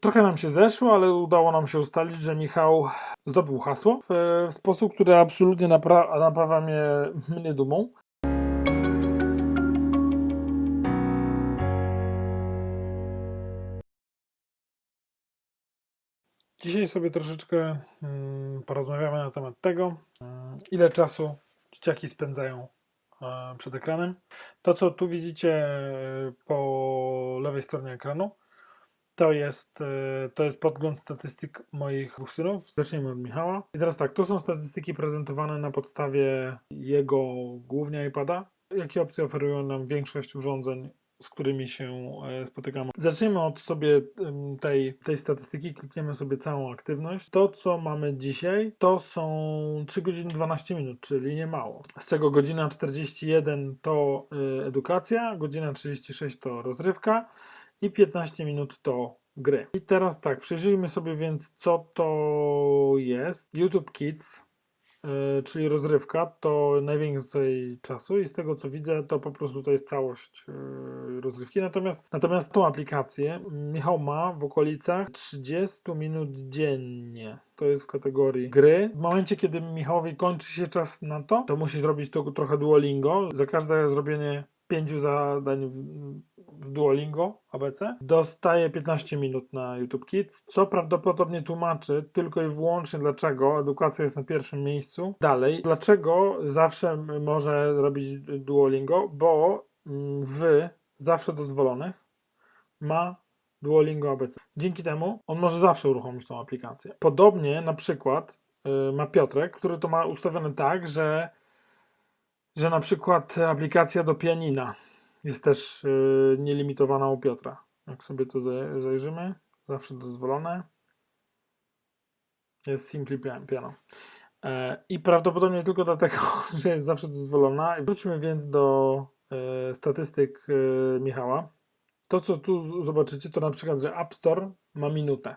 Trochę nam się zeszło, ale udało nam się ustalić, że Michał zdobył hasło w, w sposób, który absolutnie napra- napawa mnie, mnie dumą. Dzisiaj sobie troszeczkę mm, porozmawiamy na temat tego, mm, ile czasu dzieciaki spędzają e, przed ekranem. To, co tu widzicie e, po lewej stronie ekranu, to jest, e, to jest podgląd statystyk moich dwóch synów. Zacznijmy od Michała. I teraz tak, to są statystyki prezentowane na podstawie jego głównie iPada. Jakie opcje oferują nam większość urządzeń, z którymi się e, spotykamy? Zacznijmy od sobie tej, tej statystyki, klikniemy sobie całą aktywność. To, co mamy dzisiaj, to są 3 godziny 12 minut, czyli nie mało. Z czego godzina 41 to y, edukacja, godzina 36 to rozrywka, i 15 minut to gry. I teraz tak, przejrzyjmy sobie więc, co to jest. YouTube Kids, yy, czyli rozrywka, to najwięcej czasu i z tego co widzę, to po prostu to jest całość yy, rozrywki. Natomiast, natomiast tą aplikację Michał ma w okolicach 30 minut dziennie. To jest w kategorii gry. W momencie, kiedy Michałowi kończy się czas na to, to musi zrobić to trochę Duolingo. Za każde zrobienie pięciu zadań w, w Duolingo ABC dostaje 15 minut na YouTube Kids, co prawdopodobnie tłumaczy tylko i wyłącznie dlaczego edukacja jest na pierwszym miejscu. Dalej, dlaczego zawsze może robić Duolingo, bo mm, w zawsze dozwolonych ma Duolingo ABC. Dzięki temu on może zawsze uruchomić tą aplikację. Podobnie na przykład y, ma Piotrek, który to ma ustawione tak, że że na przykład aplikacja do pianina jest też yy, nielimitowana u Piotra. Jak sobie to zaj- zajrzymy, zawsze dozwolone. Jest Simply Pian- Piano. E, I prawdopodobnie tylko dlatego, że jest zawsze dozwolona. Wróćmy więc do e, statystyk e, Michała. To, co tu zobaczycie, to na przykład, że App Store ma minutę.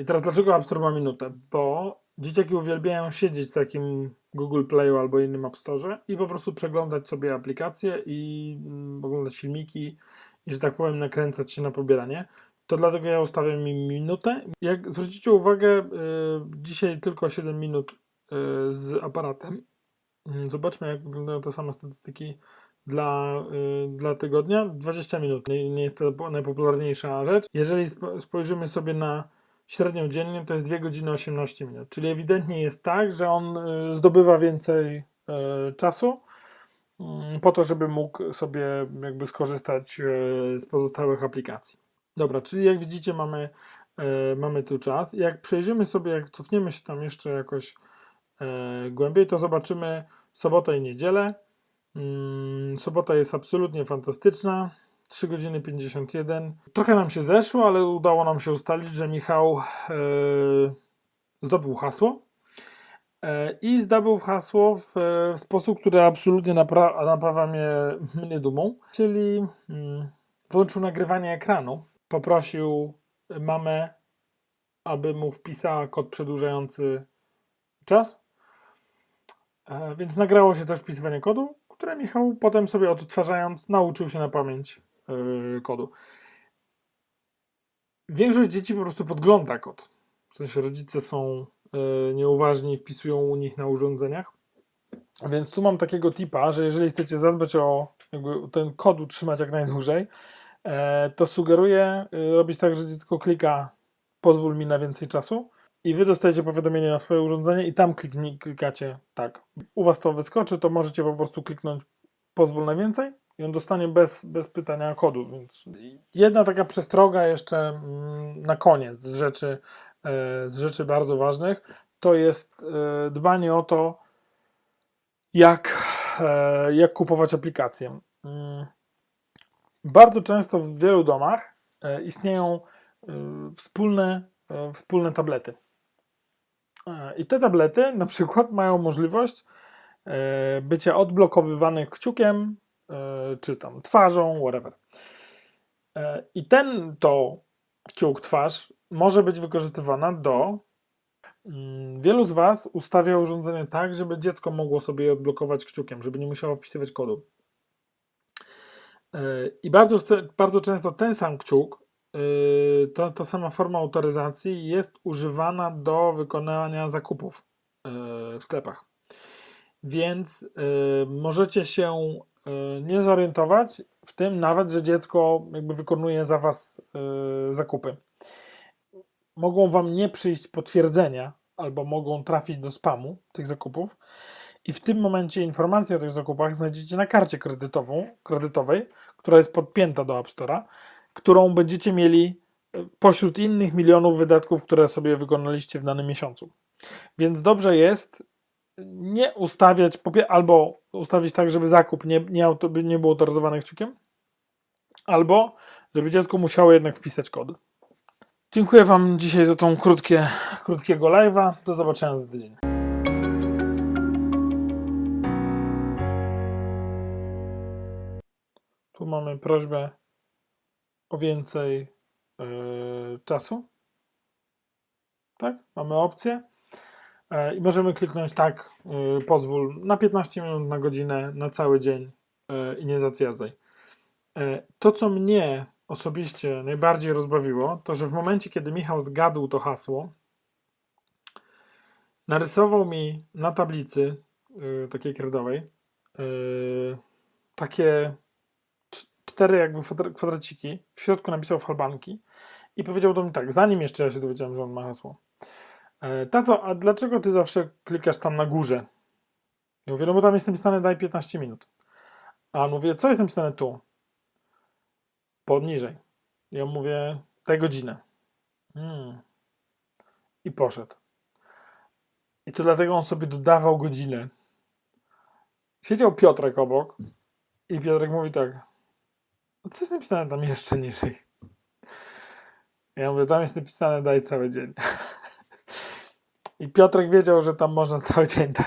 I teraz dlaczego App Store ma minutę? Bo dzieciaki uwielbiają siedzieć w takim Google Playu albo innym App Store i po prostu przeglądać sobie aplikacje i mm, oglądać filmiki i, że tak powiem, nakręcać się na pobieranie. To dlatego ja ustawiam im minutę. Jak zwrócicie uwagę, y, dzisiaj tylko 7 minut y, z aparatem. Mm, Zobaczmy, jak wyglądają te same statystyki dla, y, dla tygodnia. 20 minut nie, jest to po- najpopularniejsza rzecz. Jeżeli spo- spojrzymy sobie na średnią dziennie, to jest 2 godziny 18 minut. Czyli ewidentnie jest tak, że on y, zdobywa więcej y, czasu mm, po to, żeby mógł sobie jakby skorzystać y, z pozostałych aplikacji. Dobra, czyli jak widzicie mamy, mamy tu czas. Jak przejrzymy sobie, jak cofniemy się tam jeszcze jakoś głębiej, to zobaczymy sobotę i niedzielę. Mm, Sobota jest absolutnie fantastyczna. 3 godziny 51. Trochę nam się zeszło, ale udało nam się ustalić, że Michał e, zdobył hasło. E, I zdobył hasło w, e, w sposób, który absolutnie napra- napawa mnie, mnie dumą. Czyli mm, włączył nagrywanie ekranu. Poprosił mamę, aby mu wpisała kod przedłużający czas. E, Więc nagrało się też wpisywanie kodu, które Michał potem sobie odtwarzając nauczył się na pamięć kodu. Większość dzieci po prostu podgląda kod. W sensie rodzice są e, nieuważni i wpisują u nich na urządzeniach. Więc tu mam takiego tipa, że jeżeli chcecie zadbać o ten kod utrzymać jak najdłużej, e, to sugeruję e, robić tak, że dziecko klika pozwól mi na więcej czasu i wy dostajecie powiadomienie na swoje urządzenie i tam kliknij, klikacie tak. U was to wyskoczy, to możecie po prostu kliknąć pozwól na więcej i on dostanie bez, bez pytania kodu. Więc jedna taka przestroga jeszcze mm, na koniec z rzeczy, e, z rzeczy bardzo ważnych, to jest e, dbanie o to, jak, e, jak kupować aplikacje. Mm, Bardzo często w wielu domach istnieją wspólne, wspólne tablety. I te tablety na przykład mają możliwość bycia odblokowywanych kciukiem, czy tam twarzą, whatever. E, I ten to kciuk, twarz może być wykorzystywana do. mm, Wielu z Was ustawia urządzenie tak, żeby dziecko mogło sobie je odblokować kciukiem, żeby nie musiało wpisywać kodu. E, I bardzo, bardzo często ten sam kciuk to, ta sama forma autoryzacji jest używana do wykonania zakupów w sklepach. Więc yy, możecie się yy, nie zorientować w tym nawet, że dziecko jakby wykonuje za was yy, zakupy. Mogą wam nie przyjść potwierdzenia, albo mogą trafić do spamu tych zakupów. I w tym momencie informacje o tych zakupach znajdziecie na karcie kredytową, kredytowej, która jest podpięta do App Store'a, którą będziecie mieli pośród innych milionów wydatków, które sobie wykonaliście w danym miesiącu. Więc dobrze jest nie ustawiać, albo ustawić tak, żeby zakup nie, nie, auto, nie był autoryzowany kciukiem, albo żeby dziecko musiało jednak wpisać kod. Dziękuję Wam dzisiaj za tą krótkie, krótkiego live'a. Do zobaczenia za tydzień. Tu mamy prośbę o więcej yy, czasu. Tak? Mamy opcję. E, I możemy kliknąć tak, yy, pozwól na 15 minut, na godzinę, na cały dzień yy, i nie zatwierdzaj. E, To, co mnie osobiście najbardziej rozbawiło, to że w momencie, kiedy Michał zgadł to hasło, narysował mi na tablicy yy, takiej kredowej yy, takie cz- cztery jakby kwadra- kwadraciki, w środku napisał falbanki i powiedział do mnie tak, zanim jeszcze ja się dowiedziałem, że on ma hasło. E, Tato, a dlaczego ty zawsze klikasz tam na górze? Ja mówię, no bo tam jest napisane daj 15 minut. A on mówi, co jest napisane tu? Poniżej. Ja mówię, daj godzinę. Hmm. I poszedł. I to dlatego on sobie dodawał godzinę. Siedział Piotrek obok i Piotrek mówi tak, "A co jest napisane tam jeszcze niżej? Ja mówię, tam jest napisane daj cały dzień. I Piotrek wiedział, że tam można cały dzień dać.